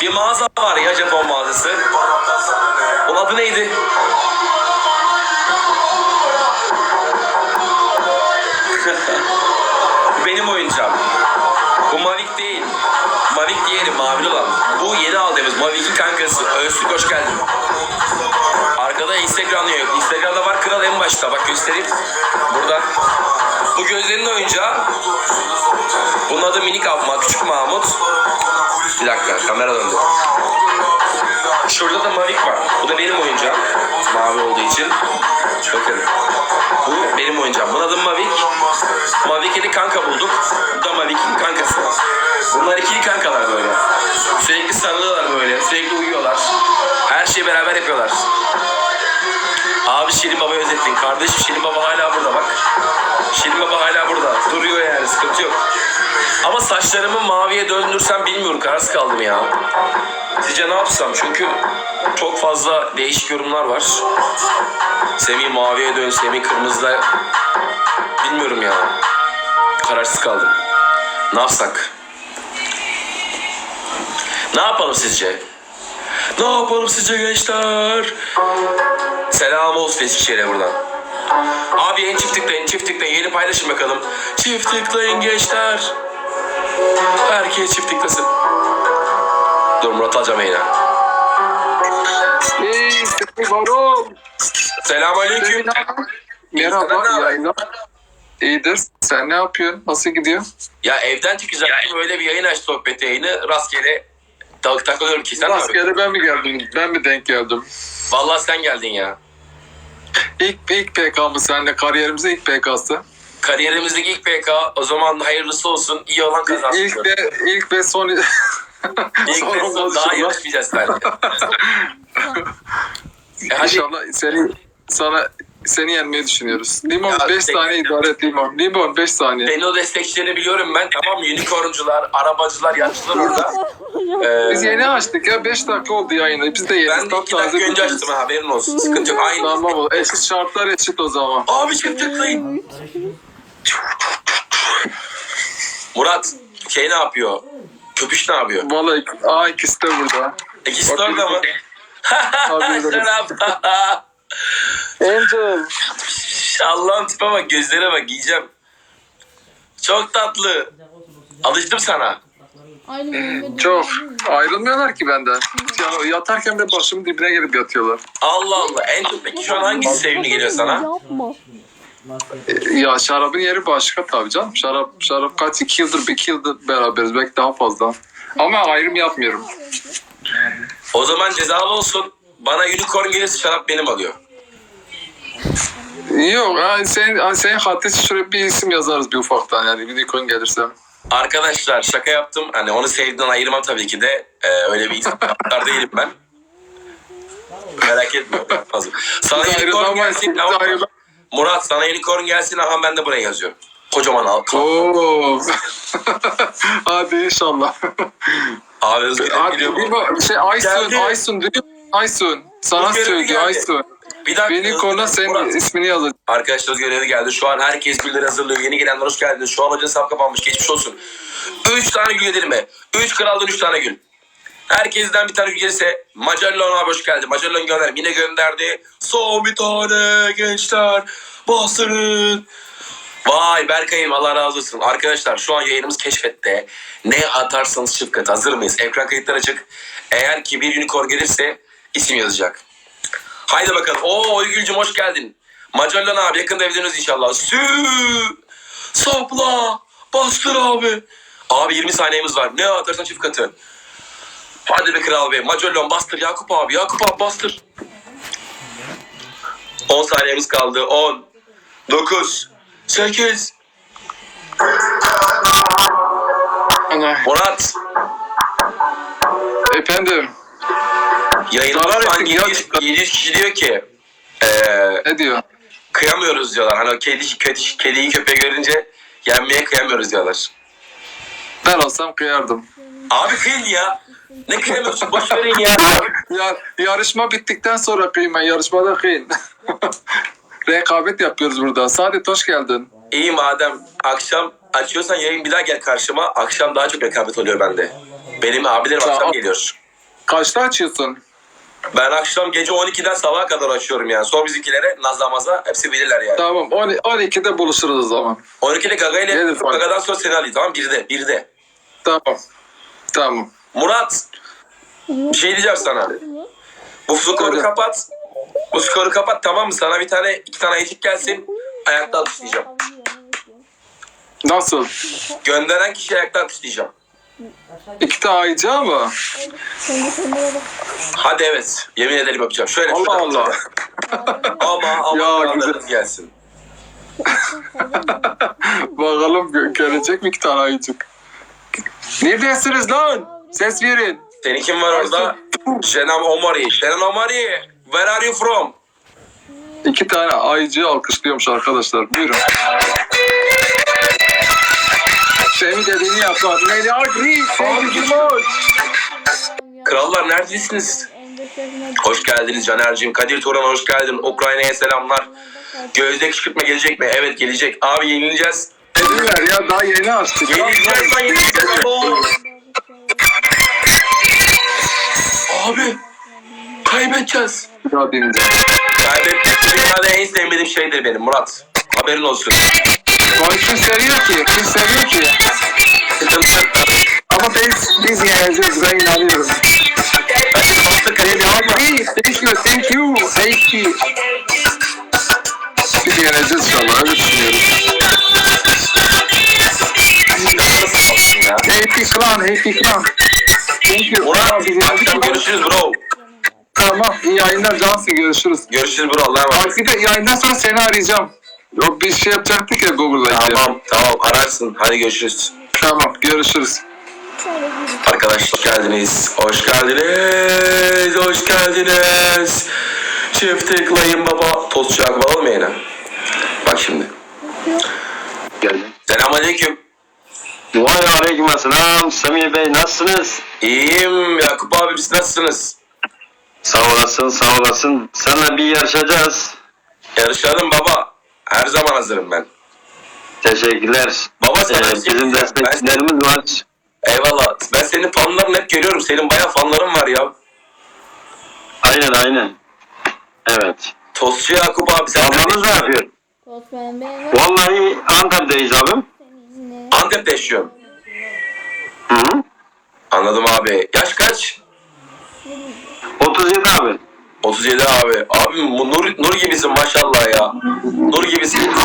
Bir mağaza var ya Japon mağazası. Onun adı neydi? Benim oyuncağım. Bu Mavic değil. Mavic diğeri mavili olan. Bu yeni aldığımız Mavic'in kankası. Öztürk hoş geldin. Arkada Instagram'da yok. Instagram'da var kral en başta. Bak göstereyim. Burada. Bu gözlerinin oyuncağı. Bunun adı minik abma. Küçük Mahmut. Bir dakika kamera döndü. Şurada da Mavic var. Bu da benim oyuncağım. Mavi olduğu için. Bakın. Bu benim oyuncağım. Bunun adı Mavic. Mavic'e de kanka bulduk. Bu da Mavic'in kankası. Bunlar ikili kankalar böyle. Sürekli sarılıyorlar böyle. Sürekli uyuyorlar. Her şeyi beraber yapıyorlar. Abi Şirin Baba'yı özettin. Kardeşim Şirin Baba hala burada bak. Şirin Baba hala burada. Duruyor yani sıkıntı yok. Ama saçlarımı maviye döndürsem bilmiyorum. Kararsız kaldım ya. Sizce ne yapsam? Çünkü çok fazla değişik yorumlar var. Semih maviye dön, Semih kırmızıda. Bilmiyorum ya. Kararsız kaldım. Ne yapsak? Ne yapalım sizce? Ne yapalım sizce gençler? Selam olsun Eskişehir'e buradan. Abi en çift tıklayın, çift tıklayın. Yeni paylaşın bakalım. Çift tıklayın gençler. Herkes çift tıklasın. Dur Murat alacağım yayına. Hey, varım. Selam aleyküm. Merhaba, yayınlar. İyidir. Sen ne yapıyorsun? Nasıl gidiyor? Ya evden çıkacaktım böyle bir yayın aç sohbet yayını. Rastgele tak takılıyorum ki sen yapıyorsun? Rastgele ben mi geldim? Ben mi denk geldim? Vallahi sen geldin ya. İlk, ilk PK'mı seninle kariyerimizin ilk PK'sı. Kariyerimizdeki ilk PK o zaman hayırlısı olsun. iyi olan kazansın. İlk ve ilk ve son İlk ve son daha yarışmayacağız seninle. e hadi İnşallah seni sana seni yenmeyi düşünüyoruz. Limon Ya, 5 tek- saniye idare et limon. Limon 5 saniye. senin o destekçilerini biliyorum ben. Tamam mı? Unicorncular, arabacılar, yaşlılar orada. Ee, Biz yeni açtık ya 5 dakika oldu yayını. Biz de yeni. ben de iki dakika önce açtım ha, haberin olsun. Sıkıntı yok. Aynı. Tamam o eşit şartlar eşit o zaman. Abi çift tıklayın. Murat şey ne yapıyor? Köpüş ne yapıyor? Vallahi aa ikisi de burada. İkisi de orada mı? Abi, Şarap. Angel. Allah'ın tipe bak gözlere bak giyeceğim. Çok tatlı. Alıştım sana. Aynı Muhammed Çok. Ayrılmıyorlar ki benden. Ya, yatarken de başımın dibine gelip yatıyorlar. Allah Allah. En çok peki şu an hangisi sevimli geliyor sana? Yapma. E, Ya şarabın yeri başka tabii canım. Şarap, şarap kaç iki yıldır, bir iki yıldır beraberiz. Belki daha fazla. Ama ayrım yapmıyorum. O zaman cezalı olsun. Bana unicorn gelirse şarap benim alıyor. Yok, ha, sen, senin için şöyle bir isim yazarız bir ufaktan yani. Nikon gelirse. Arkadaşlar şaka yaptım. Hani onu sevdiğinden ayırmam tabii ki de. Ee, öyle bir insanlar değilim ben. Merak etme. Fazla. Sana unicorn gelsin. Ama. Murat sana unicorn gelsin ama ben de buraya yazıyorum. Kocaman al. Oo. Hadi inşallah. Abi Özgür biliyor bir bak, şey Aysun, Geldi. Aysun musun? Aysun. Sana Görevi söylüyor geldi. Aysun. Bir dakika. Beni Özgür, korna senin Murat. ismini yazacak. Arkadaşlar görevi geldi. Şu an herkes gülleri hazırlıyor. Yeni gelenler hoş geldiniz. Şu an hocanın hesap kapanmış. Geçmiş olsun. Üç tane gül gelir mi? Üç kraldan üç tane gül. Herkesten bir tane gül gelirse Macallon abi hoş geldi. Macallon gönder. Yine gönderdi. Son bir tane gençler. Bastırın. Vay Berkay'ım Allah razı olsun. Arkadaşlar şu an yayınımız keşfette. Ne atarsanız şıpkat. Hazır mıyız? Ekran kayıtları açık. Eğer ki bir unicorn gelirse isim yazacak. Haydi bakalım. Oo Oygül'cüm hoş geldin. Macarlan abi yakında evleniyoruz inşallah. Sü Sapla. Bastır abi. Abi 20 saniyemiz var. Ne atarsan çift katı. Hadi be kral be. Macarlan bastır Yakup abi. Yakup abi bastır. 10 saniyemiz kaldı. 10 9 8 Ana. Murat Efendim. Yayınlar şu an ettik, 700, ya. 700 kişi diyor ki eee Ne diyor? kıyamıyoruz diyorlar. Hani o kedi, kedi, kediyi köpeği görünce yenmeye kıyamıyoruz diyorlar. Ben olsam kıyardım. Abi kıyın ya. Ne kıyamıyorsun? Boş verin ya. Ya, yarışma bittikten sonra kıyın ben. Yarışmada kıyın. Rekabet yapıyoruz burada. Saadet hoş geldin. İyi madem akşam açıyorsan yayın bir daha gel karşıma. Akşam daha çok rekabet oluyor bende. Benim abilerim akşam geliyor. Kaçta açıyorsun? Ben akşam gece 12'den sabaha kadar açıyorum yani. Sor bizimkilere Nazlı Maza hepsi bilirler yani. Tamam 10 12'de buluşuruz o zaman. 12'de Gaga ile Gelir. Gaga'dan sonra seni alayım tamam 1'de 1'de. Tamam. Tamam. Murat bir şey diyeceğim sana. Bu skoru kapat. Bu skoru kapat tamam mı? Sana bir tane iki tane ayıcık gelsin. Ayakta alkışlayacağım. Nasıl? Gönderen kişi ayakta alkışlayacağım. İki tane ayıcı mı? Hadi evet. Yemin ederim yapacağım. Şöyle Allah şuradan Allah. Ama ama Ya, kurallarınız gelsin. Bakalım gö- gelecek mi iki tane ayıcık? Neredesiniz lan? Ses verin. Senin kim var orada? Şenem Omari. Şenem Omari. Where are you from? İki tane ayıcıyı alkışlıyormuş arkadaşlar. Buyurun. Senin dediğini yapar. Lady Agri. Thank you so much. Krallar neredesiniz? Hoş geldiniz Caner'cim. Kadir Turan hoş geldin. Ukrayna'ya selamlar. Gözde kışkırtma gelecek mi? Evet gelecek. Abi yenileceğiz. Dediler ya daha yeni açtık. Yenileceğiz lan yenileceğiz. Abi kaybedeceğiz. Dinleyeceğim. Kaybetmek dünyada en sevmediğim şeydir benim Murat. Haberin olsun. Onu kim seviyor ki? Kim seviyor ki? Ama biz, biz yeneceğiz. Ama Agri. Thank you. Thank you. Thank you. Biz yeneceğiz inşallah. Öyle düşünüyorum. ya. Happy Clan. Happy Clan. Thank you. Akşam görüşürüz bro. Tamam. İyi yayınlar Cansın. Görüşürüz. Görüşürüz bro Allah'a emanet. Bak bir de yayından sonra seni arayacağım. Yok bir şey yapacaktık ya Google'da. Tamam tamam ararsın. Hadi görüşürüz. Tamam görüşürüz. Arkadaşlar hoş geldiniz. Hoş geldiniz. Hoş geldiniz. Çift tıklayın baba. Tostçu akım alalım mı yine? Bak şimdi. Geldim. Selamünaleyküm. Vay aleyküm selam. Semih Bey nasılsınız? İyiyim Yakup abi biz nasılsınız? Sağ olasın sağ olasın. Seninle bir yarışacağız. Yarışalım baba. Her zaman hazırım ben. Teşekkürler. Baba sana Ee, bizim diyeceğim. Ben, destekçilerimiz var. eyvallah. Ben senin fanlarını hep görüyorum. Senin bayağı fanların var ya. Aynen aynen. Evet. Tostçu Yakup abi sen Ablamız ne yapıyor? Vallahi Antep'teyiz abim. Antep'te yaşıyorsun. Hı hı. Anladım abi. Yaş kaç? 37 abi. 37 abi. Abi bu nur, nur gibisin maşallah ya. Nur gibisiniz.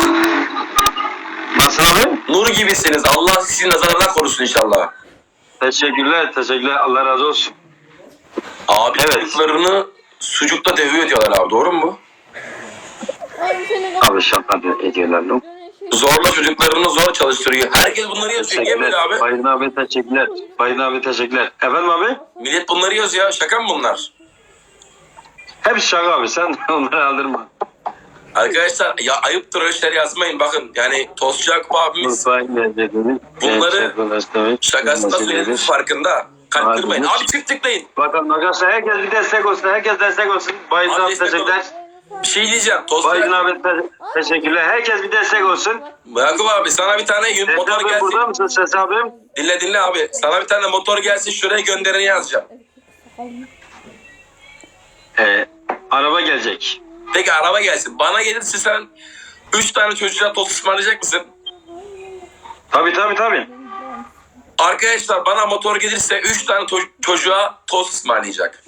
Nasıl abi? Nur gibisiniz. Allah sizi nazarından korusun inşallah. Teşekkürler teşekkürler. Allah razı olsun. Abi Evet. çocuklarını sucukta dövüyor diyorlar abi. Doğru mu bu? Abi şaka ediyorlar lan. Zorla çocuklarını zor çalıştırıyor. Herkes bunları yazıyor. Niye böyle abi? Bayın abi teşekkürler. Bayın abi teşekkürler. Efendim abi? Millet bunları yazıyor. Şaka mı bunlar? Hepsi şaka abi sen onları aldırma. Arkadaşlar ya ayıptır öyle şeyler yazmayın. Bakın yani Tostçu Yakup abimiz Bunları şakasında söylediğiniz farkında. Kalktırmayın. Abi çift tıklayın. Bakın arkadaşlar herkes bir destek olsun. Herkes destek olsun. Bayın Abi teşekkürler. Bir şey diyeceğim. Bayın Yakup, abi te- teşekkürler. Herkes bir destek olsun. Yakup abi sana bir tane yün- motor gelsin. burada mısın Ses abim? Dinle dinle abi. Sana bir tane motor gelsin şuraya göndereni yazacağım. Ee, araba gelecek. Peki araba gelsin. Bana gelirse sen 3 tane çocuğa tost ısmarlayacak mısın? Tabi tabi tabi. Arkadaşlar bana motor gelirse 3 tane to- çocuğa tost ısmarlayacak.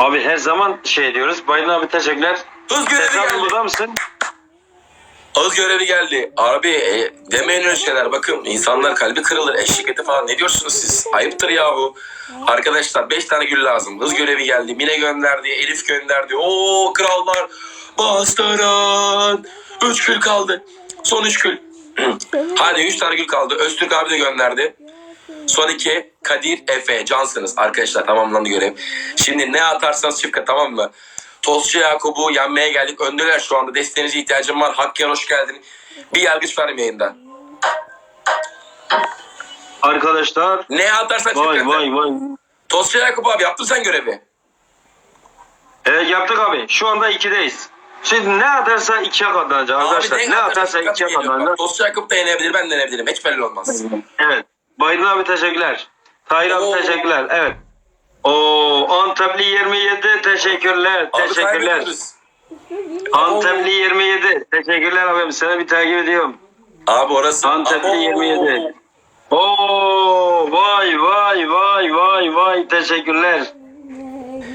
Abi her zaman şey diyoruz. Bayın abi teşekkürler. Hız görevi geldi. burada mısın? Hız görevi geldi. Abi e, demeyin öyle şeyler. Bakın insanlar kalbi kırılır. Eşlik eti falan. Ne diyorsunuz siz? Ayıptır yahu. Arkadaşlar 5 tane gül lazım. Hız görevi geldi. Mine gönderdi. Elif gönderdi. Oo krallar. Bastıran. 3 gül kaldı. Son 3 gül. Hadi 3 tane gül kaldı. Öztürk abi de gönderdi. Son iki Kadir, Efe, Cansınız. Arkadaşlar tamamlandı görev. Şimdi ne atarsanız çift kat, tamam mı? Tostçu Yakup'u yenmeye geldik. Öndeler şu anda. Desteğinize ihtiyacım var. Hakkı'ya hoş geldin. Bir yargıç mı yayında? Arkadaşlar. Ne atarsan Vay kat. vay vay. Tostçu Yakup abi yaptın sen görevi. Ee, yaptık abi. Şu anda ikideyiz. Şimdi ne atarsa ikiye katlanacak arkadaşlar. Ne atarsa çift kat ikiye geliyor. Katlanacak. Tostçu Yakup da yenebilir, ben de yenebilirim. Hiç belli olmaz. Evet. Bayın abi teşekkürler. Tahir abi teşekkürler. Evet. O Antepli 27 teşekkürler. Abi Teşekkürler. kaybediyoruz. Antepli 27 teşekkürler abim. Seni bir takip ediyorum. Abi orası. Antepli Abo. 27. Oo vay vay vay vay vay teşekkürler.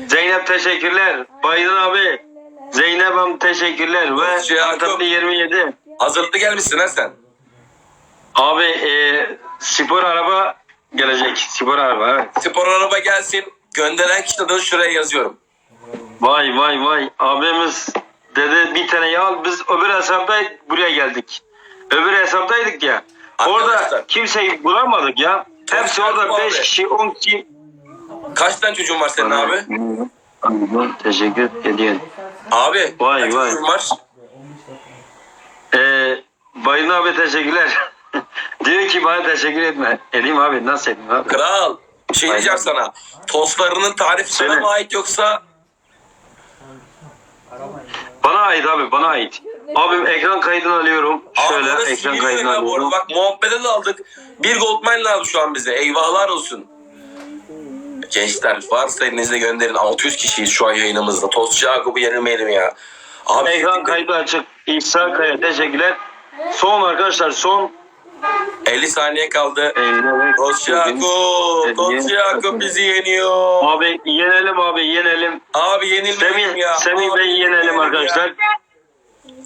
Zeynep teşekkürler. Baydın abi. Zeynep Hanım teşekkürler ve Şey, Yakup. Antepli 27. Hazırlıklı gelmişsin ha sen. Abi e, spor araba gelecek. Spor araba evet. Spor araba gelsin. Gönderen kişi adını şuraya yazıyorum. Vay vay vay. Abimiz dedi bir tane al biz öbür hesapta buraya geldik. Öbür hesaptaydık ya. Arkadaşlar. Orada kimseyi bulamadık ya. Hepsi Çok orada abi. 5 kişi 10 kişi. Kaç tane çocuğun var senin abi? Teşekkür ediyorum. Abi. Vay, kaç vay. çocuğun var? Ee, Bayın abi teşekkürler. Diyor ki bana teşekkür etme. Edeyim abi nasıl edeyim abi? Kral. Şey Aynen. diyeceğim sana. Tostlarının tarifi sana Söyle. mı ait yoksa Bana ait abi bana ait. Abim ekran kaydını alıyorum. Şöyle orası ekran kaydını ya bu arada. alıyorum. Bak muhabbete de aldık. Bir Goldman lazım şu an bize. Eyvahlar olsun. Gençler varsa elinize gönderin. 600 kişiyiz şu an yayınımızda. Tostçu Yakup'u yenilmeyelim ya. Abi Ekran kaydı açık. İhsan Kaya teşekkürler. Son arkadaşlar son 50 saniye kaldı. Tostçu Yakup bizi yeniyor. Abi yenelim abi yenelim. Abi yenilmeyelim Semih, ya. Semih Bey'i yenelim arkadaşlar.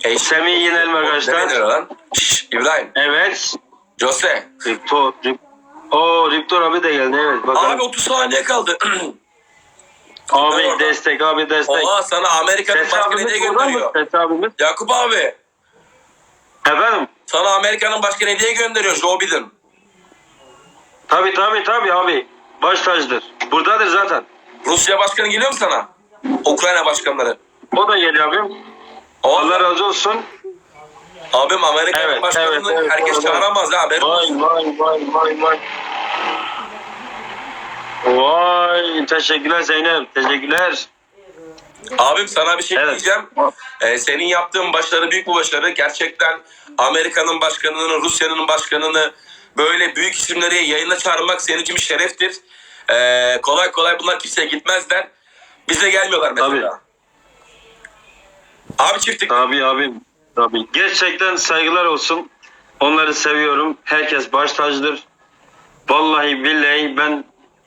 Eşek. Semih'i yenelim Ne arkadaşlar. deniyor lan? Şşş, İbrahim. Evet. Jose. Ripto, Rip. O Riptor abi de geldi evet. Bakalım. Abi 30 saniye kaldı. Abi, destek abi destek. Oha sana Amerika'nın mı? gönderiyor. Ses abimiz. Yakup abi. Efendim? Sana Amerika'nın başkanı hediye gönderiyor Joe Biden. Tabi tabi tabi abi. Baş tacıdır. Buradadır zaten. Rusya başkanı geliyor mu sana? Ukrayna başkanları. O da geliyor abim. O, Allah razı olsun. abim Amerika'nın Evet, başkanını evet, evet, herkes evet. çağıramaz ha. haberin Vay olsun. vay vay vay vay. Vay teşekkürler Zeynep. Teşekkürler. Abim sana bir şey Evet. diyeceğim. Ee, senin yaptığın başarı büyük bir başarı. Gerçekten Amerika'nın başkanını, Rusya'nın başkanını böyle büyük isimleri yayına çağırmak senin için bir şereftir. Ee, kolay kolay bunlar kimseye gitmezler. Bize gelmiyorlar mesela. Abi çiftlik. Abi abim. Abi. Gerçekten saygılar olsun. Onları seviyorum. Herkes baş tacıdır. Vallahi billahi ben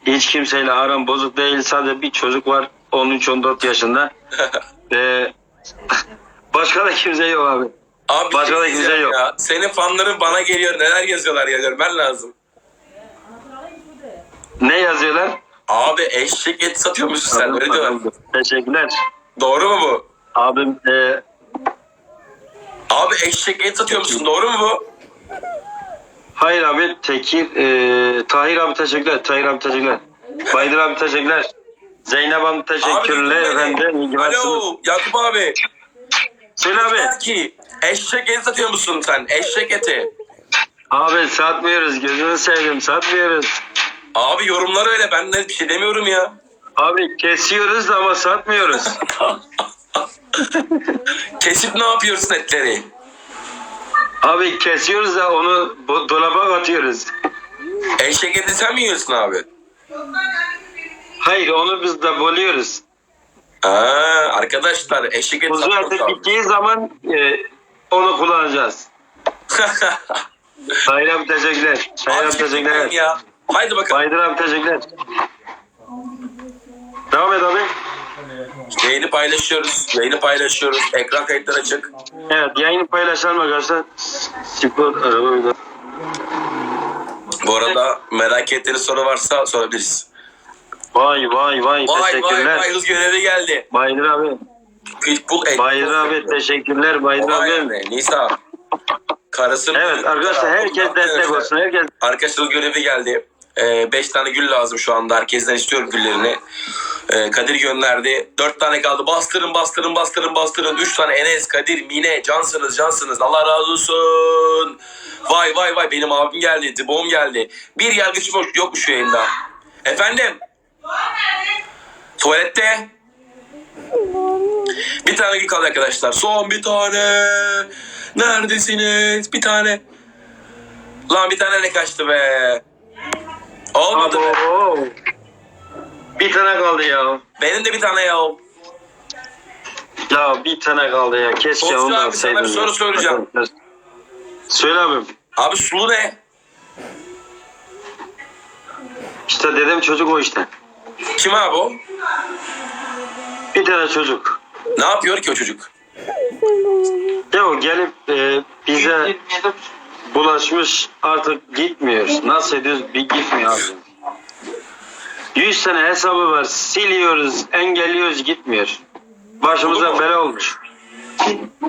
hiç kimseyle aram bozuk değil. Sadece bir çocuk var. 13-14 yaşında. Ee, başka da kimse yok abi. Abi Başka da kimse yok. Ya. Senin fanların bana geliyor. Neler yazıyorlar ya görmen lazım. Ne yazıyorlar? Abi eşek et satıyormuşsun sen. Öyle diyorlar. Teşekkürler. Doğru mu bu? Abim e, Abi eşek et satıyormuşsun. Doğru mu bu? hayır abi Tekir e, Tahir abi teşekkürler. Tahir abi teşekkürler. Baydır abi teşekkürler. Zeynep Hanım teşekkürler efendim. Alo Yakup abi. Söyle abi. Ki eşek et satıyor musun sen? Eşek eti. Abi satmıyoruz. Gözünü seveyim satmıyoruz. Abi yorumlar öyle. Ben de bir şey demiyorum ya. Abi kesiyoruz ama satmıyoruz. Kesip ne yapıyorsun etleri? abi kesiyoruz da onu dolaba atıyoruz. Eşek eti sen mi yiyorsun abi? Hayır onu biz de bölüyoruz. Aa, arkadaşlar satıyoruz eti abi. bittiği zaman e, onu kullanacağız. Abi teşekkürler. Abi teşekkürler. ya. Haydi bakalım. Baydır abi teşekkürler. Devam et abi. Yayını paylaşıyoruz. Yayını paylaşıyoruz. Ekran kayıtları açık. Evet yayını paylaşalım arkadaşlar. Spor araba. Bu arada merak ettiğiniz soru varsa sorabiliriz. Vay vay vay Vay vay teşekkürler. vay hız görevi geldi. Baydır abi. Pitbull et. Baydır abi teşekkürler Vay abi. Nisa. Karısını... Evet arkadaşlar herkes destek olsun. Herkes Arkadaşlar görevi geldi. 5 tane gül lazım şu anda. Herkesten istiyorum güllerini. Ee, Kadir gönderdi. 4 tane kaldı. Bastırın bastırın bastırın bastırın. 3 tane Enes, Kadir, Mine. Cansınız cansınız. Allah razı olsun. Vay vay vay benim abim geldi. Dibom geldi. Bir yargıç boş yok mu şu yayında? Efendim? Tuvalette. Bir tane gül kaldı arkadaşlar. Son bir tane. Neredesiniz? Bir tane. Lan bir tane ne kaçtı be? Olmadı be. Abo. Bir tane kaldı ya. Benim de bir tane ya. Ya bir tane kaldı ya. Keşke Tostçu onu da abi, sana bir alsaydım. ya. soru soracağım. Söyle abim. Abi sulu ne? İşte dedim çocuk o işte. Kim abi o? Bir tane çocuk. Ne yapıyor ki o çocuk? Ya o gelip e, bize bulaşmış artık gitmiyor. Nasıl ediyoruz bir gitmiyor abi. 100 tane hesabı var. Siliyoruz, engelliyoruz gitmiyor. Başımıza bela olmuş.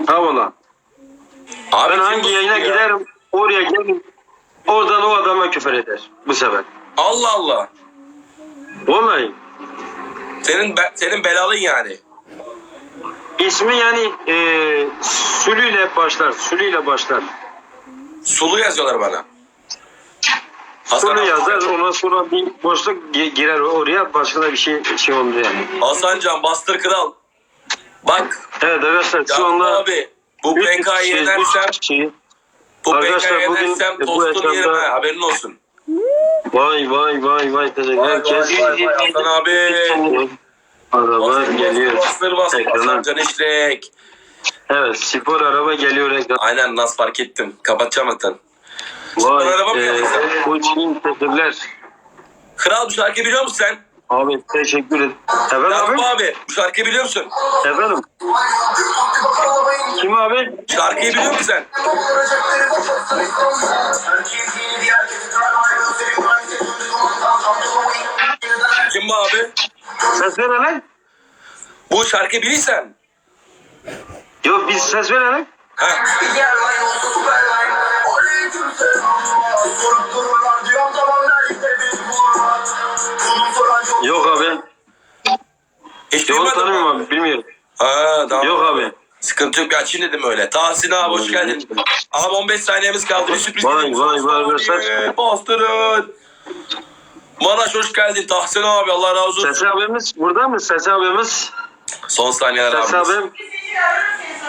Tamam lan. Abi Ben hangi yayına ya? giderim oraya gelip oradan o adama küfür eder bu sefer. Allah Allah. Vallahi Senin be- senin belalın yani. ismi yani e, sülüyle başlar, sülüyle başlar. Sulu yazıyorlar bana. Hasan, Sülü yazar ondan sonra bir boşluk gi- girer oraya başka da bir şey şey oldu yani. Hasancan bastır kral. Bak Evet arkadaşlar şu anda abi bu kişi- yenersem üç kişi- bu Arkadaşlar, PK'yı bugün yenersem bu tostum yaşamda- yerim ha haberin olsun. Vay vay vay vay vay herkes. vay vay Hasan abi. Araba geliyor. bastır bastır Ekrana. Hasancan işlek. Evet spor araba geliyor ekran. Aynen nasıl fark ettim. Kapatacağım zaten. Vay araba mı e, teşekkürler. Kral bu şarkıyı biliyor musun sen? Abi teşekkür ederim. Efendim Yakup abi? abi bu şarkıyı biliyor musun? Efendim? Kim abi? Şarkıyı biliyor musun sen? Kim bu abi? Ses ver lan. Bu şarkıyı bilirsen. Yok biz ses ver lan. Ha. Yok abi. Hiç Yok tanımıyorum mı? abi bilmiyorum. Ha, tamam. Yok abi. Sıkıntı yok açayım dedim öyle. Tahsin abi hoş geldin. Ama 15 saniyemiz kaldı bir sürpriz. Vay, vay, vay, Abi, göster. Bastırın. Maraş hoş geldin Tahsin abi Allah razı olsun. Ses abimiz burada mı? Ses abimiz. Son saniyeler Ses abi. abim.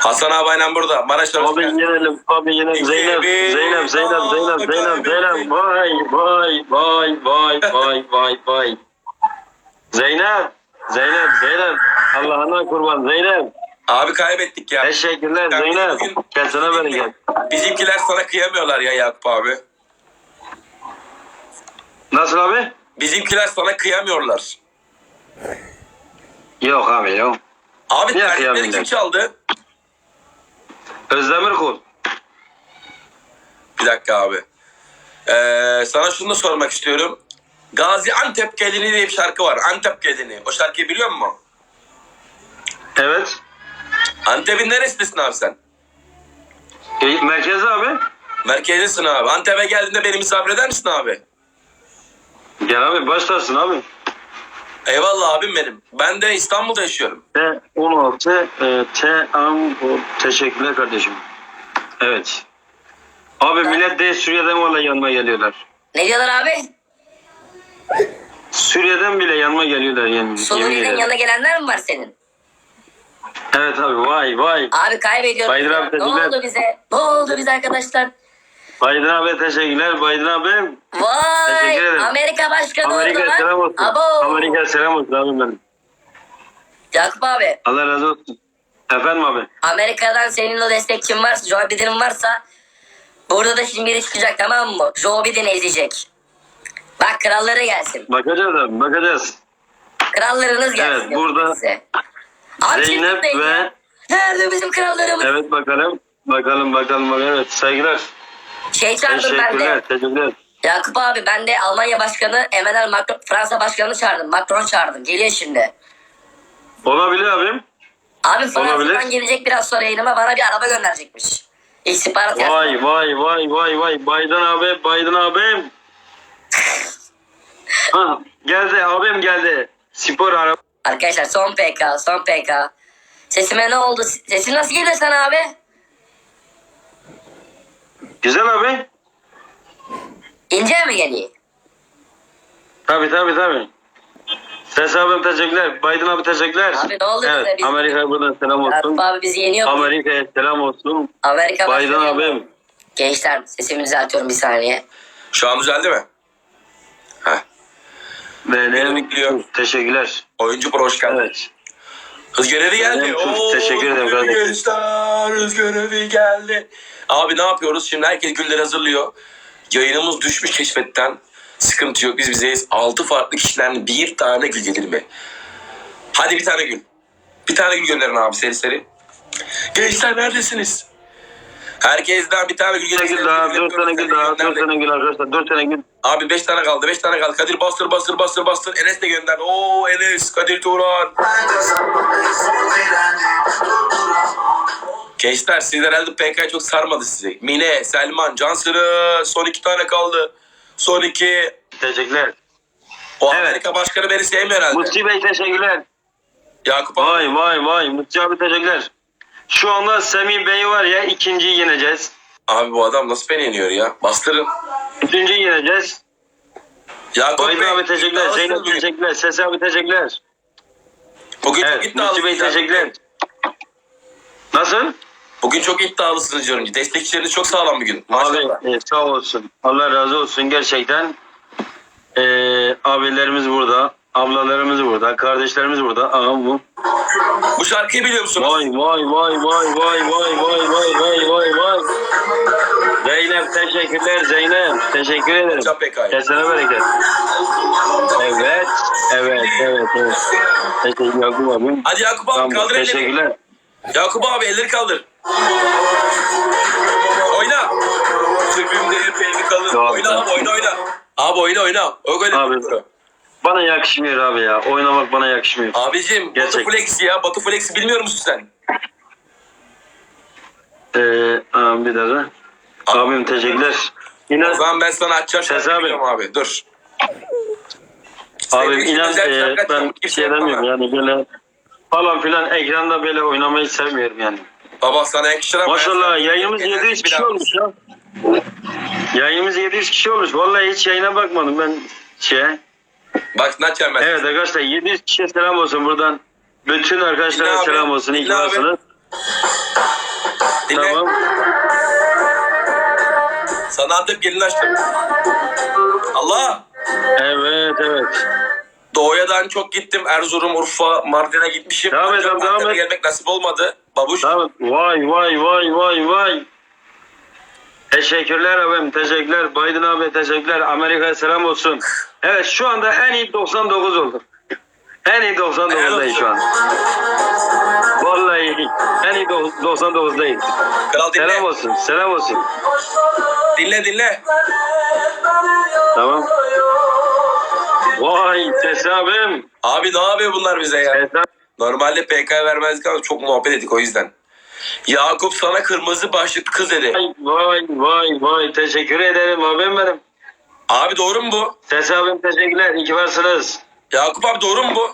Hasan abi aynen burada. Maraş'ta hoş Abi geldin. yenelim. Abi yenelim. Zeynep. Zeynep. Zeynep. Zeynep. Zeynep. Zeynep. Vay vay vay vay vay vay vay. Zeynep. Zeynep. Zeynep. Allah'ına kurban. Zeynep. Abi kaybettik ya. Teşekkürler Ya Zeynep. bugün- Kesene bereket. Bizimkiler sana kıyamıyorlar ya Yakup abi. Nasıl abi? Bizimkiler sana kıyamıyorlar. Yok abi yok. Abi Niye terlikleri kıyamıyorlar? kim çaldı? Özdemir kul. Bir dakika abi. Ee, sana şunu da sormak istiyorum. Gazi Antep Gelini diye bir şarkı var. Antep Gelini. O şarkıyı biliyor musun? Evet. Antep'in neresisin abi sen? E, merkez abi. Merkezdesin abi. Antep'e geldiğinde beni misafir eder misin abi? Gel abi başlarsın abi. Eyvallah abim benim. Ben de İstanbul'da yaşıyorum. T 16 e, T am teşekkürler kardeşim. Evet. Abi millet de Suriye'den valla yanıma geliyorlar. Ne diyorlar abi? Suriye'den bile yanıma geliyorlar yani. yemin Suriye'nin ederim. yanına gelenler mi var senin? Evet abi vay vay. Abi kaybediyoruz. Ne dediler. oldu bize? Ne oldu bize arkadaşlar? Baydın abi teşekkürler. Baydın abim. Vay! Teşekkür ederim. Amerika başkanı Amerika orada selam olsun. Abo! Amerika selam olsun abim benim. Yakup abi. Allah razı olsun. Efendim abi. Amerika'dan senin o destekçin varsa, Joe Biden'in varsa burada da şimdi biri çıkacak tamam mı? Joe Biden ezecek. Bak kralları gelsin. Bakacağız abi bakacağız. Krallarınız gelsin. Evet, burada size. Abi Zeynep ve. Nerede bizim krallarımız? evet bakalım. Bakalım bakalım bakalım. Evet saygılar. Şey çağırdım ben de. Teşekkürler. Yakup abi ben de Almanya Başkanı Emmanuel Macron, Fransa Başkanı çağırdım. Macron çağırdım. Geliyor şimdi. Olabilir abim. Abi Fransa'dan Olabilir. gelecek biraz sonra yayınıma bana bir araba gönderecekmiş. İstihbarat yazdı. Vay vay vay vay vay. Biden abi, Biden abim. ha, geldi abim geldi. Spor araba. Arkadaşlar son PK, son PK. Sesime ne oldu? Sesin nasıl geliyor sana abi? Güzel abi. İnce mi geliyor? Tabi tabi tabi. Ses abim teşekkürler. Biden abi teşekkürler. Abi ne oldu bize? Evet, Biz- Amerika'ya buradan selam olsun. Yakup abi bizi yeniyor? Amerika'ya selam olsun. Amerika Biden abim. Gençler sesimi düzeltiyorum bir saniye. Şu an düzeldi mi? Heh. Benim bekliyor. teşekkürler. Oyuncu pro hoş geldin. Evet. Hız görevi geldi. Çok Oo, teşekkür ederim kardeşim. Gençler hız görevi geldi. Abi ne yapıyoruz? Şimdi herkes güller hazırlıyor. Yayınımız düşmüş keşfetten. Sıkıntı yok biz bizeyiz. 6 farklı kişiden bir tane gül gelir mi? Hadi bir tane gül. Bir tane gül gönderin abi seri seri. Gençler neredesiniz? Herkesten bir tane gül gelir. gül daha, dört tane gül daha, dört tane gül arkadaşlar, dört tane gül. Abi 5 tane kaldı 5 tane kaldı. Kadir bastır bastır bastır bastır. Enes de gönder. Oo Enes, Kadir Turan. Gençler siz herhalde PK çok sarmadı sizi. Mine, Selman, Cansırı son iki tane kaldı. Son iki. Teşekkürler. O Evet. Amerika başkanı beni sevmiyor herhalde. Mutlu Bey teşekkürler. Yakup abi. Vay vay vay Mutlu abi teşekkürler. Şu anda Semih Bey var ya ikinciyi yeneceğiz. Abi bu adam nasıl beni yeniyor ya? Bastırın. Üçüncüyü yeneceğiz. Yakup Bey. abi teşekkürler. iddialısınız Zeynep bugün. teşekkürler. Ses abi teşekkürler. Bugün Evet çok Mutlu iddialısınız. Bey Yakup teşekkürler. Nasıl? Bugün çok iddialısınız diyorum. Destekçileriniz çok sağlam bugün. Maşallah. Abi e, sağ olsun. Allah razı olsun gerçekten. E, abilerimiz burada. Ablalarımız burada. Kardeşlerimiz burada. Aha bu. Bu şarkıyı biliyor musunuz? Vay vay vay vay vay vay vay vay vay vay vay. Zeynep teşekkürler Zeynep. Teşekkür ederim. Can Pekay. Kesene bereket. Evet. Evet evet evet. Teşekkür Yakup abi. Hadi Yakup abi Tamam, kaldır elleri. teşekkürler. Yakup abi elleri kaldır. Oyna. Tribümde epey kalın. Tamam, Oyna abi oyna oyna. Abi oyna oyna. Öyle Abi. Bana yakışmıyor abi ya. Oynamak bana yakışmıyor. Abicim Batu Gerçek. Flex ya. Batu Flex'i bilmiyor musun sen? Ee, abi bir dakika. Abim teşekkürler. İnan, O zaman ben sana açacağım Ses şarkıyı abi. biliyorum abi. Dur. abim Sevgili inan e, şarkı ben açacağım, bir şey demiyorum yapamaz. yani böyle falan filan ekranda böyle oynamayı sevmiyorum yani. Baba sana yakışır ama. Maşallah yayınımız Genelde 700 kişi olmuş ya. Yayınımız 700 kişi olmuş. Vallahi hiç yayına bakmadım ben şeye. Bak ne açacağım ben. Evet arkadaşlar 700 kişiye selam olsun buradan. Bütün arkadaşlara Dinle abi, selam olsun. İyi ki dinle abi. varsınız. Dinle. Tamam. Sana atıp gelin açtım. Allah. Evet evet. Doğu'ya çok gittim. Erzurum, Urfa, Mardin'e gitmişim. Devam et Ancak devam Antep'e et. gelmek nasip olmadı. Babuş. Tamam. Vay vay vay vay vay. Teşekkürler abim. Teşekkürler. Biden abi teşekkürler. Amerika'ya selam olsun. Evet şu anda en iyi 99 oldu. En iyi 99'dayız şu an. Vallahi en iyi 99'dayız. Kral dinle. Selam olsun. Selam olsun. Dinle dinle. Tamam. Vay ses abim. Abi ne yapıyor bunlar bize ya? Normalde PK vermezdik ama çok muhabbet ettik o yüzden. Yakup sana kırmızı başlıklı kız dedi. Vay vay vay vay. Teşekkür ederim abim benim. Abi doğru mu bu? Ses abim teşekkürler. İyi ki varsınız. Yakup abi doğru mu bu?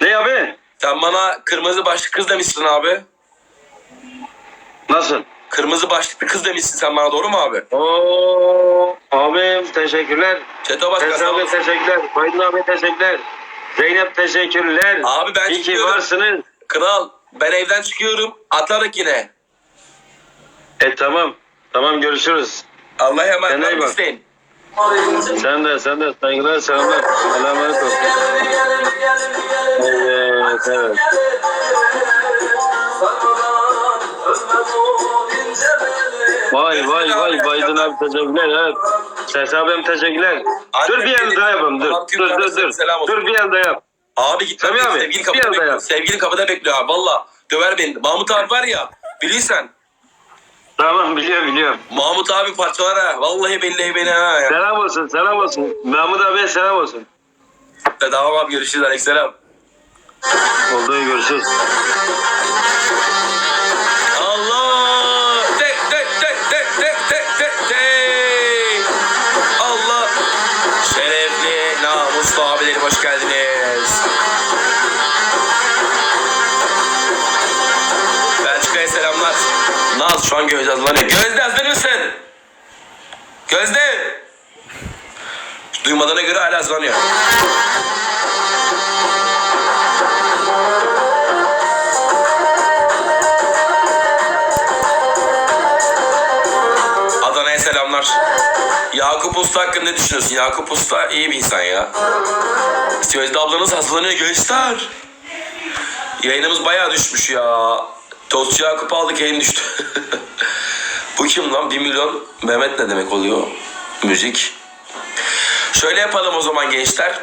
Ne abi? Sen bana kırmızı başlıklı kız demişsin abi. Nasıl? Kırmızı başlıklı kız demişsin sen bana doğru mu abi? Oo, abim teşekkürler. Çeto Başkan Ses sağ abi olasın. teşekkürler. Faydın abi teşekkürler. Zeynep teşekkürler. Abi ben İyi ki çıkıyorum. varsınız. Kral ben evden çıkıyorum. Atladık yine. E tamam. Tamam görüşürüz. Allah'a emanet olun isteyin. Sen de sen de saygılar selamlar. Olsun. Evet evet. Vay vay vay Baydın abi teşekkürler evet. Ses abim teşekkürler. Dur bir el daha yapalım dur. Dur dur dur. Dur bir el daha yap. Abi git. Tabii abi, Sevgili bir kapıda bekliyor. yap. Sevgili kapıda bekliyor abi. Valla döver beni. Mahmut abi var ya. Biliyorsan. Tamam biliyorum biliyorum. Mahmut abi parçalar ha. Vallahi billahi beni ha. Ya. Selam olsun selam olsun. Mahmut abiye selam olsun. Tamam abi görüşürüz. Aleykümselam. Olduğu görüşürüz. Naz şu an Gözde hazırlanıyor. Gözde hazır? Gözde! Duymadığına göre hala hazırlanıyor. Adana'ya selamlar. Yakup'un Usta hakkında ne düşünüyorsun? Yakup Usta iyi bir insan ya. Sözde ablanız hazırlanıyor gençler. Yayınımız bayağı düşmüş ya. Tostçu Yakup aldık yayın düştü. Bu kim lan? 1 milyon Mehmet ne demek oluyor? Müzik. Şöyle yapalım o zaman gençler.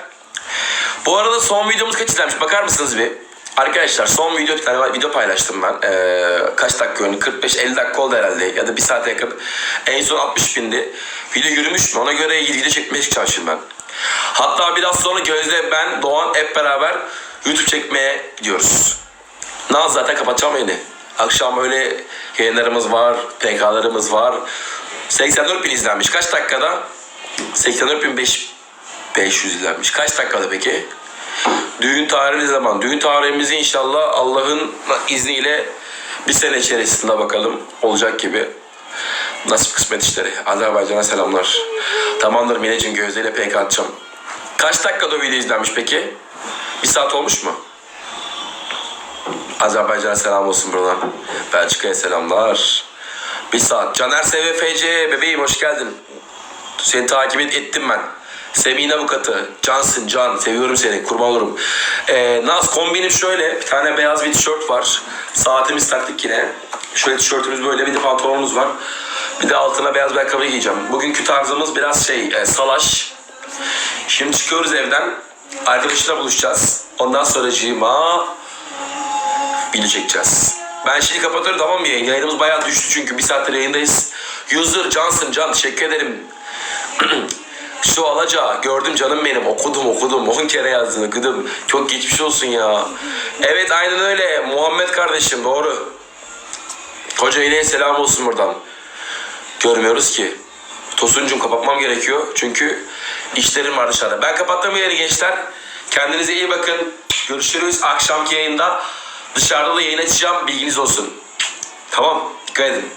Bu arada son videomuz kaç izlenmiş bakar mısınız bir? Arkadaşlar son video bir tane video paylaştım ben. Ee, kaç dakika önce? 45-50 dakika oldu herhalde ya da bir saate yakın. En son 60 bindi. Video yürümüş mü? Ona göre ilgili çekmeye çalışıyorum ben. Hatta biraz sonra Gözde, ben, Doğan hep beraber YouTube çekmeye gidiyoruz. Naz zaten kapatacağım yayını. Akşam öyle yayınlarımız var, PK'larımız var. 84 bin izlenmiş. Kaç dakikada? 84 bin 500 izlenmiş. Kaç dakikada peki? Düğün tarihi ne zaman? Düğün tarihimizi inşallah Allah'ın izniyle bir sene içerisinde bakalım. Olacak gibi. Nasip kısmet işleri. Azerbaycan'a selamlar. Tamamdır Mineciğim Gözde ile PK atacağım. Kaç dakikada o video izlenmiş peki? Bir saat olmuş mu? Azerbaycan'a selam olsun buradan. Belçika'ya selamlar. Bir saat. Caner SVFC bebeğim hoş geldin. Seni takip et- ettim ben. Semih'in avukatı. Cansın Can. Seviyorum seni. Kurban olurum. Ee, Naz kombinim şöyle. Bir tane beyaz bir tişört var. Saatimiz taktık yine. Şöyle tişörtümüz böyle. Bir de pantolonumuz var. Bir de altına beyaz bir ayakkabı giyeceğim. Bugünkü tarzımız biraz şey e, salaş. Şimdi çıkıyoruz evden. Arkadaşlarla buluşacağız. Ondan sonra cima video çekeceğiz. Ben şimdi kapatıyorum tamam mı yayın? Yayınımız bayağı düştü çünkü bir saattir yayındayız. User Cansın Can teşekkür ederim. Şu alaca gördüm canım benim okudum okudum 10 kere yazdın okudum çok geçmiş olsun ya. Evet aynen öyle Muhammed kardeşim doğru. Koca ineğe selam olsun buradan. Görmüyoruz ki. Tosuncum kapatmam gerekiyor çünkü işlerim var dışarıda. Ben kapattım yayını gençler. Kendinize iyi bakın. Görüşürüz akşamki yayında. Dışarıda da yayın açacağım bilginiz olsun. Tamam dikkat edin.